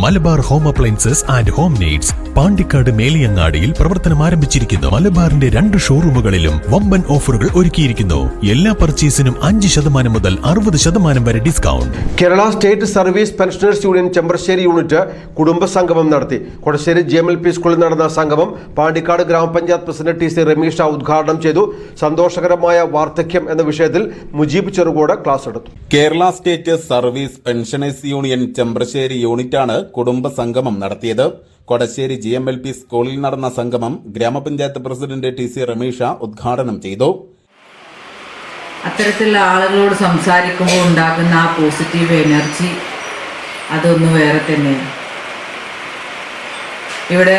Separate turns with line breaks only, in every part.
Malabar home appliances and home needs Pandikkad മേലിയങ്ങാടിയിൽ പ്രവർത്തനം ആരംഭിച്ചിരിക്കുന്നു. മലബാറിന്റെ രണ്ട് ഷോറൂമുകളിലും വമ്പൻ ഓഫറുകൾ ഒരുക്കിയിരിക്കുന്നു. എല്ലാ പർച്ചേസിനും അഞ്ച് ശതമാനം മുതൽ അറുപത് ശതമാനം വരെ discount.
Kerala state service pensioners union Chembrassery unit കുടുംബ സംഗമം നടത്തി. Kodassery G M L P സ്കൂളിൽ നടന്ന സംഗമം പാണ്ടിക്കാട് ഗ്രാമപഞ്ചായത്ത് പ്രസിഡന്റ് ടി സി റമീഷ ഉദ്ഘാടനം ചെയ്തു. സന്തോഷകരമായ വാർദ്ധക്യം എന്ന വിഷയത്തിൽ മുജീബ് ചെറുകോട് ക്ലാസ് എടുത്തു.
Kerala state service pensioners union Chembrassery യൂണിറ്റാണ് കുടുംബ സംഗമം നടത്തിയത്. Kodassery G M L P സ്കൂളിൽ നടന്ന സംഗമം ഗ്രാമപഞ്ചായത്ത് പ്രസിഡന്റ് ടി സി റമീഷ ഉദ്ഘാടനം ചെയ്തു.
അത്തരത്തിലുള്ള ആളുകളോട് സംസാരിക്കുമ്പോൾ ഉണ്ടാകുന്ന ആ പോസിറ്റീവ് എനർജി അതൊന്ന് വേറെ തന്നെയാണ്. ഇവിടെ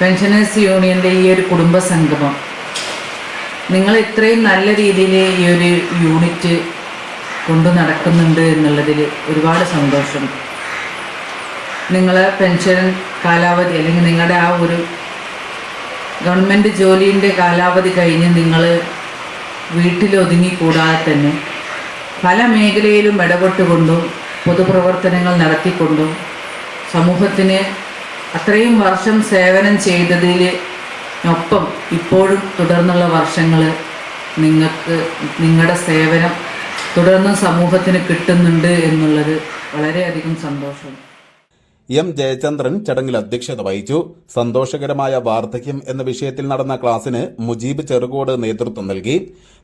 പെൻഷനേഴ്സ് യൂണിയന്റെ ഈ ഒരു കുടുംബ സംഗമം നിങ്ങൾ ഇത്രയും നല്ല രീതിയിൽ ഈ ഒരു യൂണിറ്റ് കൊണ്ടു നടക്കുന്നുണ്ട് എന്നുള്ളതിൽ ഒരുപാട് സന്തോഷം. നിങ്ങൾ പെൻഷൻ കാലാവധി അല്ലെങ്കിൽ നിങ്ങളുടെ ആ ഒരു ഗവൺമെന്റ് ജോലിന്റെ കാലാവധി കഴിഞ്ഞ് നിങ്ങൾ വീട്ടിലൊതുങ്ങിക്കൂടാതെ തന്നെ പല മേഖലയിലും ഇടപെട്ടുകൊണ്ടും പൊതുപ്രവർത്തനങ്ങൾ നടത്തിക്കൊണ്ടും സമൂഹത്തിന് അത്രയും വർഷം സേവനം ചെയ്തതിനൊപ്പം ഇപ്പോഴും തുടർന്നുള്ള വർഷങ്ങൾ നിങ്ങൾക്ക് നിങ്ങളുടെ സേവനം തുടർന്ന് സമൂഹത്തിന് കിട്ടുന്നുണ്ട് എന്നുള്ളത് വളരെയധികം സന്തോഷം
എം ജയചന്ദ്രൻ ചടങ്ങിൽ അധ്യക്ഷത വഹിച്ചു. സന്തോഷകരമായ വാർദ്ധക്യം എന്ന വിഷയത്തിൽ നടന്ന ക്ലാസിന് മുജീബ് ചെറുകോട് നേതൃത്വം നൽകി.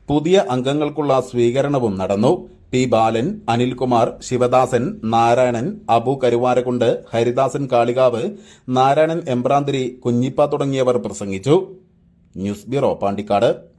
പുതിയ അംഗങ്ങൾക്കുള്ള സ്വീകരണവും നടന്നു. പി ബാലൻ അനിൽകുമാർ ശിവദാസൻ നാരായണൻ അബു കരുവാരക്കുണ്ട് ഹരിദാസൻ കാളികാവ് നാരായണൻ എമ്പ്രാന്തിരി കുഞ്ഞിപ്പ തുടങ്ങിയവർ പ്രസംഗിച്ചു. News bureau Pandikkad.